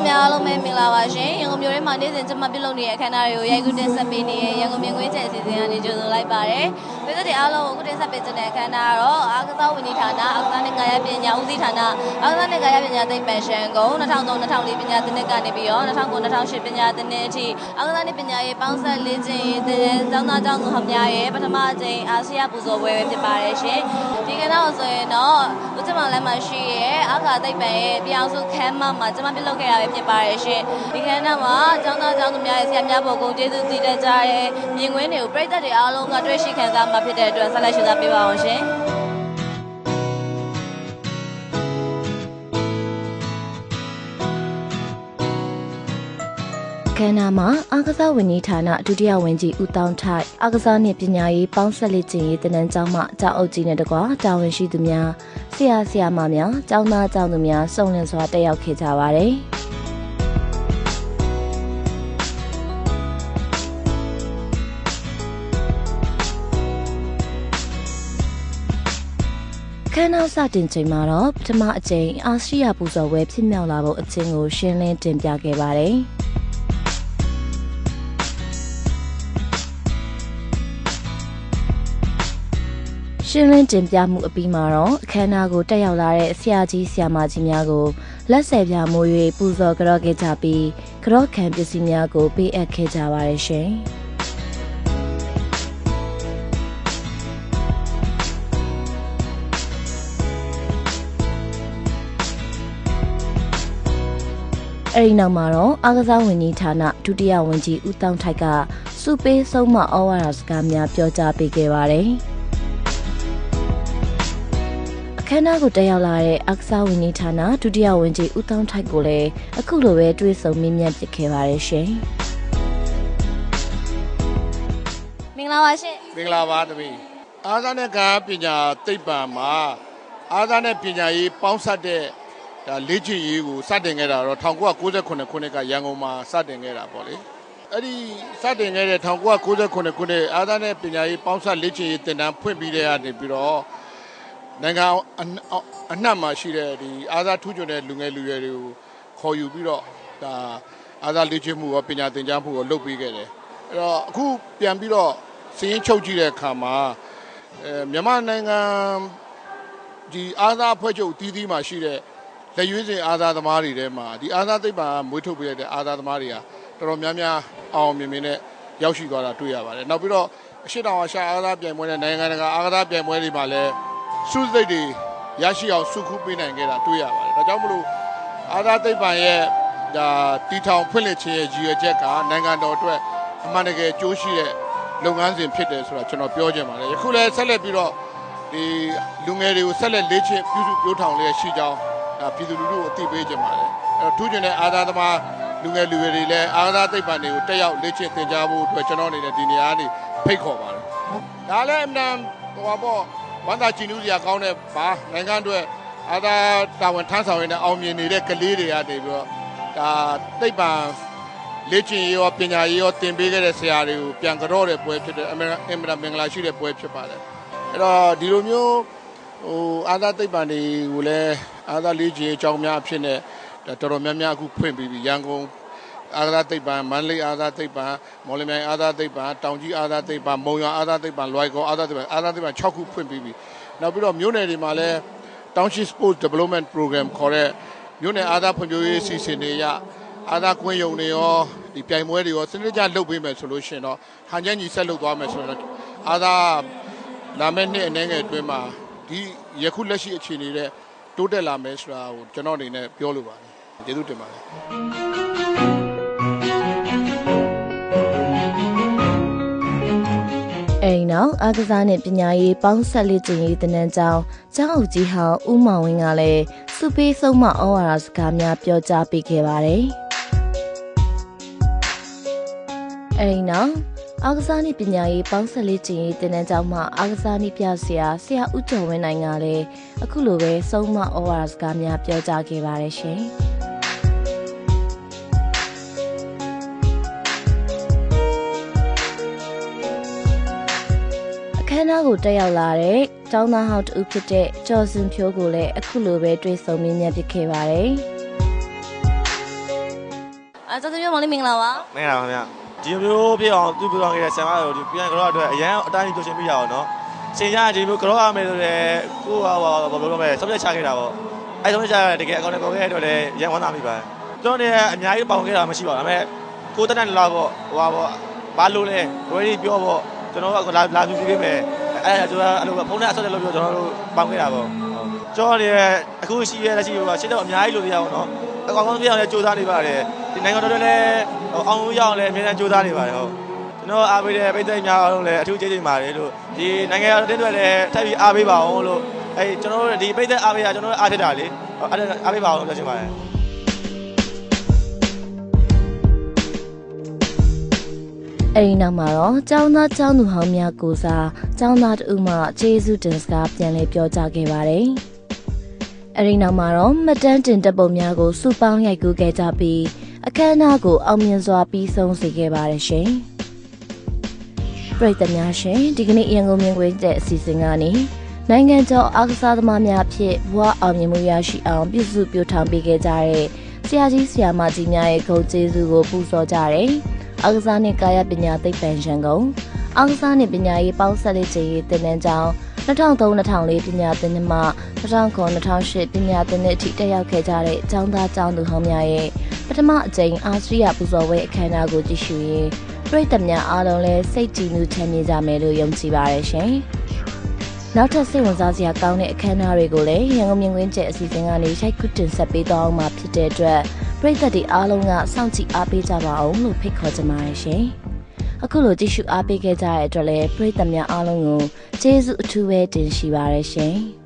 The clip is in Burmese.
ရှင်များအားလုံးပဲမင်္ဂလာပါရှင်ရန်ကုန်မြို့ထဲမှာနေ့စဉ်ကျမပြုလုပ်နေတဲ့အခမ်းအနားတွေကိုရိုက်ကူးတင်ဆက်ပေးနေတဲ့ရန်ကုန်မြင်ကွင်းကျယ်အစီအစဉ်ကနေကြိုဆိုလိုက်ပါတယ် ပြည်သူတွေအားလုံးကိုအခုတင်ဆက်ပေးတဲ့အခမ်းအနားကတော့အားကစားဝန်ကြီးဌာနအားကစားနဲ့ကာယပညာဦးစီးဌာနအားကစားနဲ့ကာယပညာသိပ္ပံရှန်ကုန်2003-2004ပညာသင်နှစ်ကနေပြီးတော့2009-2008ပညာသင်နှစ်အထိအားကစားနဲ့ပညာရေးပေါင်းဆက်လေ့ကျင့်ရေးသင်ကျောင်းသားကျောင်းသူဟောများရဲ့ပထမအကြိမ်အာဆီယပူဇော်ပွဲပဲဖြစ်ပါတယ်ရှင်ဒီကနေ့တော့ဆိုရင်တော့ဦးကျမလမ်းမှာရှိရဲ့အားကစားသိပ္ပံရဲ့ပြောင်းစုခမ်းမမှာကျမပြုလုပ်ခဲ့တာပဲဖြစ်ပါတယ်ရှင်ဒီကနေ့မှာကျောင်းသားကျောင်းသူများရဲ့ဆရာများပေါ်ကုန်ကျေးဇူးတည်တတ်ကြတဲ့မြင်ကွင်းတွေကိုပြည်သက်တွေအားလုံးကတွေ့ရှိခံစားမှာဖြစ်တဲ့အတွက်ဆက်လက်ရှင်းပြပေးပါအောင်ရှင်ခန္ဓာမှာအာကစားဝန်ကြီးဌာနဒုတိယဝန်ကြီးဦးတောင်းထိုက်အာကစားနှင့်ပညာရေးပေါင်းဆက်လက်ခြင်းရေးတနန်းကျောင်းမှကျောင်းအုပ်ကြီးနဲ့တကွာတာဝန်ရှိသူများဆရာဆရာမများကျောင်းသားကျောင်းသူများစုံလင်စွာတက်ရောက်ခဲ့ကြပါတယ် ခန်းနာစတင်ချိန်မှာတော့ပထမအကြိမ်အာရှီယာပူဇော်ပွဲဖြစ်မြောက်လာဖို့အချင်းကိုရှင်းလင်းတင်ပြခဲ့ပါတယ်။ရှင်းလင်းတင်ပြမှုအပြီးမှာတော့အခမ်းအနားကိုတက်ရောက်လာတဲ့ဆရာကြီးဆရာမကြီးများကိုလက်ဆယ်ပြမိုး၍ပူဇော်ကြော့ခဲ့ကြပြီးကြော့ခံပစ္စည်းများကိုပေးအပ်ခဲ့ကြပါရရှင်။ အဲဒီနောက်မှာတော့အာကစားဝန်ကြီးဌာနဒုတိယဝန်ကြီးဦးတောင်းထိုက်ကစုပေးဆုံးမဩဝါဒစကားများပြောကြားပေးခဲ့ပါတယ်။အခမ်းအနားကိုတက်ရောက်လာတဲ့အာကစားဝန်ကြီးဌာနဒုတိယဝန်ကြီးဦးတောင်းထိုက်ကိုလည်းအခုလိုပဲတွေ့ဆုံမြင့်မြတ်ဖြစ်ခဲ့ပါတယ်ရှင်။မင်္ဂလာပါရှင်မင်္ဂလာပါတပည့်အားသာနဲ့ကပညာသိပ္ပံမှာအားသာနဲ့ပညာရေးပေါင်းစပ်တဲ့ ဒါလေ့ကျင့်ရေးကိုစတင်ခဲ့တာတော့1998ခုနှစ်ကရန်ကုန်မှာစတင်ခဲ့တာပေါ့လေအဲ့ဒီစတင်ခဲ့တဲ့1998ခုနှစ်အားသာနဲ့ပညာရေးပေါင်းစပ်လေ့ကျင့်ရေးသင်တန်းဖွင့်ပြီးတဲ့ကနေပြီးတော့နိုင်ငံအနှံ့အနှံ့မှာရှိတဲ့ဒီအားသာထူးချွန်တဲ့လူငယ်လူရွယ်တွေကိုခေါ်ယူပြီးတော့ဒါအားသာလေ့ကျင့်မှုရောပညာသင်ကြားမှုရောလုပ်ပေးခဲ့တယ်အဲ့တော့အခုပြန်ပြီးတော့စည်ရင်ချုပ်ကြည့်တဲ့အခါမှာအဲမြန်မာနိုင်ငံဒီအာသာဖွဲ့ချုပ်တီးတီးမှာရှိတဲ့ လက်ရွေးစင်အာသာသမားတွေထဲမှာဒီအာသာသိပ္ပံမွေးထုတ်ပေးတဲ့အာသာသမားတွေကတော်တော်များများအောင်မြင်မြင်နဲ့ရောက်ရှိသွားတာတွေ့ရပါတယ်။နောက်ပြီးတော့အရှိတောင်အာရှအာသာပြိုင်ပွဲနဲ့နိုင်ငံတကာအာသာပြိုင်ပွဲတွေမှာလည်းစုစိတ်တွေရရှိအောင်စုခုပေးနိုင်ခဲ့တာတွေ့ရပါတယ်။ဒါကြောင့်မလို့အာသာသိပ္ပံရဲ့ဒါတီထောင်ဖွင့်လှစ်ခြင်းရဲ့ရည်ရွယ်ချက်ကနိုင်ငံတော်အတွက်အမှန်တကယ်ကြိုးရှိတဲ့လုပ်ငန်းစဉ်ဖြစ်တယ်ဆိုတာကျွန်တော်ပြောချင်ပါတယ်ယခုလည်းဆက်လက်ပြီးတော့ဒီလူငယ်တွေကိုဆက်လက်လေ့ကျင့်ပြုစုပြောထောင်လျက်ရှိကြောင်း ဒါပြည်သူလူထုကိုအသိပေးချင်ပါတယ်အဲတော့ထူးချွန်တဲ့အာသာသမားလူငယ်လူရွယ်တွေလည်းအာသာသိပ္ပံတွေကိုတက်ရောက်လေ့ကျင့်သင်ကြားဖို့အတွက်ကျွန်တော်အနေနဲ့ဒီနေရာကနေဖိတ်ခေါ်ပါတယ်ဒါလည်းအမှန်ဟိုပါပေါ့ဝမ်းသာကြည်နူးစရာကောင်းတဲ့ဘာနိုင်ငံအတွက်အာသာတာဝန်ထမ်းဆောင်ရတဲ့အောင်မြင်နေတဲ့ကလေးတွေကနေပြီးတော့ဒါသိပ္ပံလေ့ကျင့်ရေးရောပညာရေးရောသင်ပေးခဲ့တဲ့ဆရာတွေကိုပြန်ကြော့တဲ့ပွဲဖြစ်တဲ့အမေအင်မတန်မင်္ဂလာရှိတဲ့ပွဲဖြစ်ပါတယ်အဲ့တော့ဒီလိုမျိုး ဟိုအာသာသိပ္ပံတွေကိုလည်းအာသာလေ့ကျင့်ရေးအကြောင်းများအဖြစ်နဲ့တော်တော်များများအခုဖွင့်ပြီးပြီရန်ကုန်အာသာသိပ္ပံမန္တလေးအာသာသိပ္ပံမော်လမြိုင်အာသာသိပ္ပံတောင်ကြီးအာသာသိပ္ပံမုံရွာအာသာသိပ္ပံလွိုင်ကော်အာသာသိပ္ပံအာသာသိပ္ပံ6ခုဖွင့်ပြီးပြီနောက်ပြီးတော့မြို့နယ်တွေမှာလည်း Township Sports Development Program ခေါ်တဲ့မြို့နယ်အာသာဖွံ့ဖြိုးရေးစီစဉ်တွေရအာသာကွင်းယုံတွေရောဒီပြိုင်ပွဲတွေရောစနစ်တကျလုပ်ပေးမယ်ဆိုလို့ရှိရင်တော့ဟန်ချက်ညီဆက်လုပ်သွားမယ်ဆိုတော့အာသာလာမယ့်နှစ်အနေငယ်အတွင်းမှာ ဒီယခုလက်ရှိအခြေအနေနဲ့တိုးတက်လာမယ်ဆိုတာကိုကျွန်တော်အနေနဲ့ပြောလိုပါတယ်ကျေးဇူးတင်ပါတယ်အဲဒီနောက်အာကစားနဲ့ပညာရေးပေါင်းဆက်လက်ကျင်ရေးတနန်းကျောင်းကျောင်းအုပ်ကြီးဟောင်းဦးမောင်ဝင်းကလည်းစုပေးဆုံးမဩဝါဒစကားများပြောကြားပေးခဲ့ပါတယ်။အဲဒီနောက် အာကစားနှင့်ပညာရေးပေါင်းဆက်လက်ကျင်ရေးတနန်းကျောင်းမှအာကစားနှင့်ပြဆရာဆရာဦးကျော်ဝင်းနိုင်ကလည်းအခုလိုပဲဆုံးမဩဝါဒစကားများပြောကြားခဲ့ပါတယ်ရှင်။အခမ်းအနားကိုတက်ရောက်လာတဲ့ကျောင်းသားဟောင်းတူဖြစ်တဲ့ကျော်စင်ဖြိုးကိုလည်းအခုလိုပဲတွေ့ဆုံမြင်မြတ်ဖြစ်ခဲ့ပါတယ်အကျော်စင်မျိုးမောင်လေးမင်္ဂလာပါမင်္ဂလာပါခင်ဗျာ ဒီလိုမျိုးပြအောင်သူပြောခဲ့တဲ့ဆံမတော်ဒီပြန်ကတော့အတွက်အရန်အတိုင်းကြိုရှင်ပြရအောင်နော်ချိန်ရဒီလိုကြောရမယ်ဆိုလည်းကိုကဟောဘာလို့လဲမဲ့စပ်လက်ချခဲ့တာပေါ့အဲစပ်လက်ချရတကယ်အကောင့်နဲ့ပေါ်ခဲ့တဲ့အတွက်လည်းရန်ဝမ်းသာမိပါတယ်ကျွန်တော်လည်းအများကြီးပေါင်ခဲ့တာမရှိပါဘူးဒါပေမဲ့ကိုတက်တဲ့လာပေါ့ဟိုပါပေါ့ဘာလို့လဲ ready ပြောပေါ့ကျွန်တော်ကလာလာပြပေးမယ်အဲကျွန်တော်အဲ့လိုဖုန်းနဲ့အဆက်လို့ပြောကျွန်တော်တို့ပေါင်ခဲ့တာပေါ့ကျွန်တော်လည်းအခုရှိရတဲ့ရှိကရှင်းတော့အများကြီးလို့ပြရအောင်နော် အကောင်ကောင်းပြအောင်လည်းစူးစမ်းနေပါတယ်ဒီနိုင်ငံတော်တွေလည်းအောင်လို့ရအောင်လည်းအများကြီးစူးစမ်းနေပါတယ်ဟုတ်ကျွန်တော်အားပေးတဲ့ပြည်သက်များအောင်လည်းအထူးကျေးဇူးပါတယ်လို့ဒီနိုင်ငံတော်တွေလည်းထပ်ပြီးအားပေးပါအောင်လို့အဲကျွန်တော်တို့ဒီပြည်သက်အားပေးတာကျွန်တော်တို့အားဖြစ်တာလေအဲ့အားပေးပါအောင်လို့ပြောချင်ပါတယ် အဲဒီနောက်မှာတော့ចောင်းသားចောင်းသူဟောင်းများကိုစားចောင်းသားတူမှကျေးဇူးတင်စကားပြန်လည်ပြောကြားခဲ့ပါတယ်။ အဲဒီနောက်မှာတော့မှတ်တမ်းတင်တပ်ပုံများကိုစုပေါင်းရိုက်ကူးခဲ့ကြပြီးအခမ်းအနားကိုအောင်မြင်စွာပြီးဆုံးစေခဲ့ပါတယ်ရှင်။ပရိသတ်များရှင်ဒီကနေ့ရန်ကုန်မြင်ကွင်းတဲ့အစီအစဉ်ကနေနိုင်ငံတော်အားကစားသမားများအဖြစ်ဘဝအောင်မြင်မှုရရှိအောင်ပြုစုပြောထောင်ပေးခဲ့ကြတဲ့ဆရာကြီးဆရာမကြီးများရဲ့ဂုဏ်ကျေးဇူးကိုပူဇော်ကြတယ်။အားကစားနှင့်ကာယပညာသိပ္ပံရန်ကုန်အားကစားနှင့်ပညာရေးပေါင်းဆက်လေးချေရေးတင်နန်းကျောင်း 2003-2004ပညာသင်နှစ်မှ2009-2008ပညာသင်နှစ်အထိတက်ရောက်ခဲ့ကြတဲ့ကျောင်းသားကျောင်းသူဟောင်းများရဲ့ပထမအကြိမ်အာရှရိယပူဇော်ဝဲအခမ်းအနားကိုကြည့်ရှုရင်းပရိသတ်များအားလုံးလည်းစိတ်ကြည်နူးချမ်းမြေ့ကြမယ်လို့ယုံကြည်ပါတယ်ရှင်။နောက်ထပ်စိတ်ဝင်စားစရာကောင်းတဲ့အခမ်းအနားတွေကိုလည်းရန်ကုန်မြင်ကွင်းကျဲအစီအစဉ်ကနေရိုက်ကူးတင်ဆက်ပေးသွားအောင်မှာဖြစ်တဲ့အတွက်ပရိသတ်တွေအားလုံးကစောင့်ကြည့်အားပေးကြပါအောင်လို့ဖိတ်ခေါ်ချင်ပါတယ်ရှင်။ အခုလိုကြည့်ရှုအားပေးခဲ့ကြတဲ့အတွက်လည်းပရိသတ်များအားလုံးကိုကျေးဇူးအထူးပဲတင်ရှိပါရရှင်။